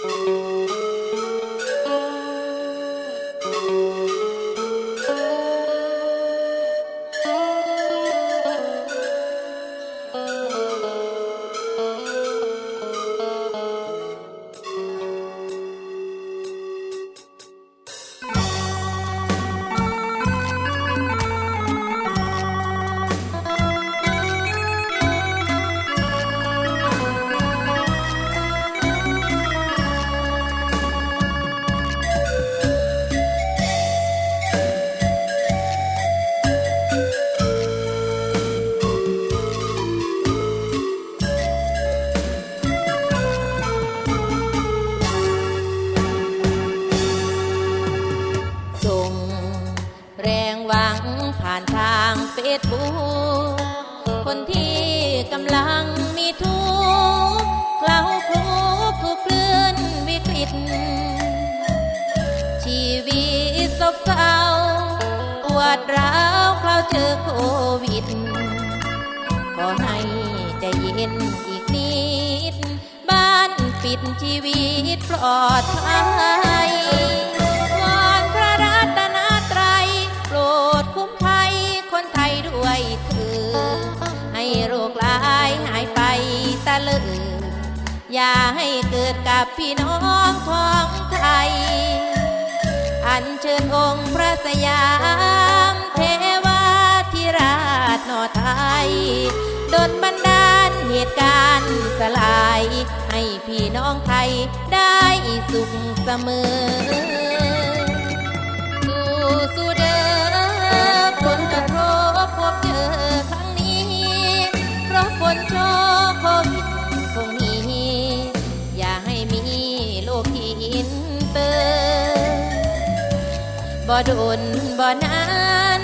ส่างเฟซบุ๊กคนที่กำลังมีทุกข์เคล้าคลุกทุกเคลื่อนวิกฤต ชีวิตซบเศร้าปวดร้าวคราวเจอโควิด ขอให้ใจเย็นอีกนิด บ้านปิดชีวิตปลอดภัย อย่าให้เกิดกับพี่น้องท้องไทย อันเชิญองค์พระสยามเทวาธิราชนอไทยดลบันดาลเหตุการณ์สลาย ให้พี่น้องไทยได้สุขเสมอ บ่โดนบ่นาน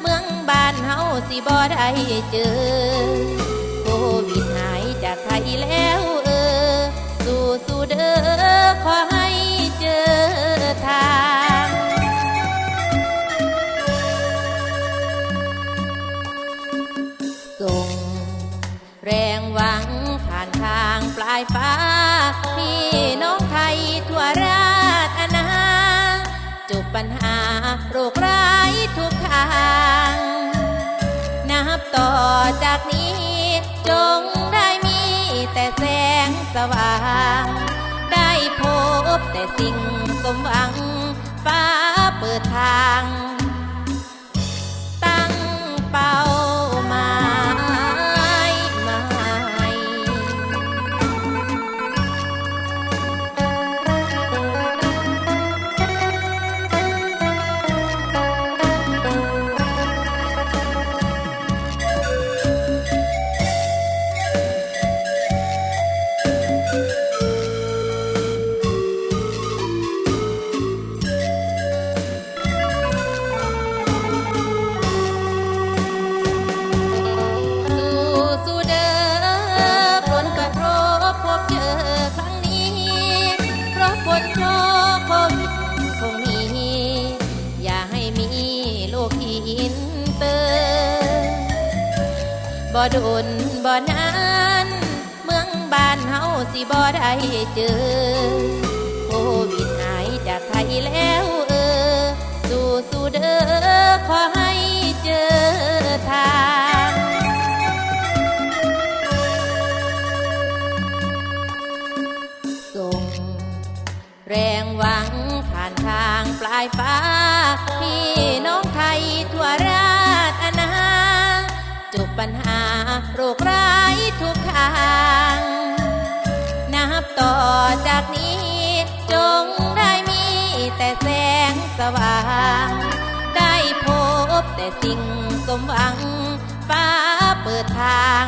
เมืองบ้านเฮาสิบ่ได้เจอ โควิดหายจากไทยแล้วเออ สู้สู้เด้อขอให้เจอทางส่งแรงหวังผ่านทางปลายฟ้า ปัญหาโรคร้ายทุกทาง นับต่อจากนี้ จงได้มีแต่แสงสว่าง ได้พบแต่สิ่งสมหวัง ฟ้าเปิดทาง บ่โดนบ่นานเมืองบ้านเฮาสิบ่ได้เจอ โควิดหายจากไทยแล้วเออ สู้สู้เด้อขอให้เจอทางส่งแรงหวังผ่านทางปลายฟ้า ปัญหาโรคร้ายทุกทาง นับต่อจากนี้ จงได้มีแต่แสงสว่าง ได้พบแต่สิ่งสมหวัง ฟ้าเปิดทาง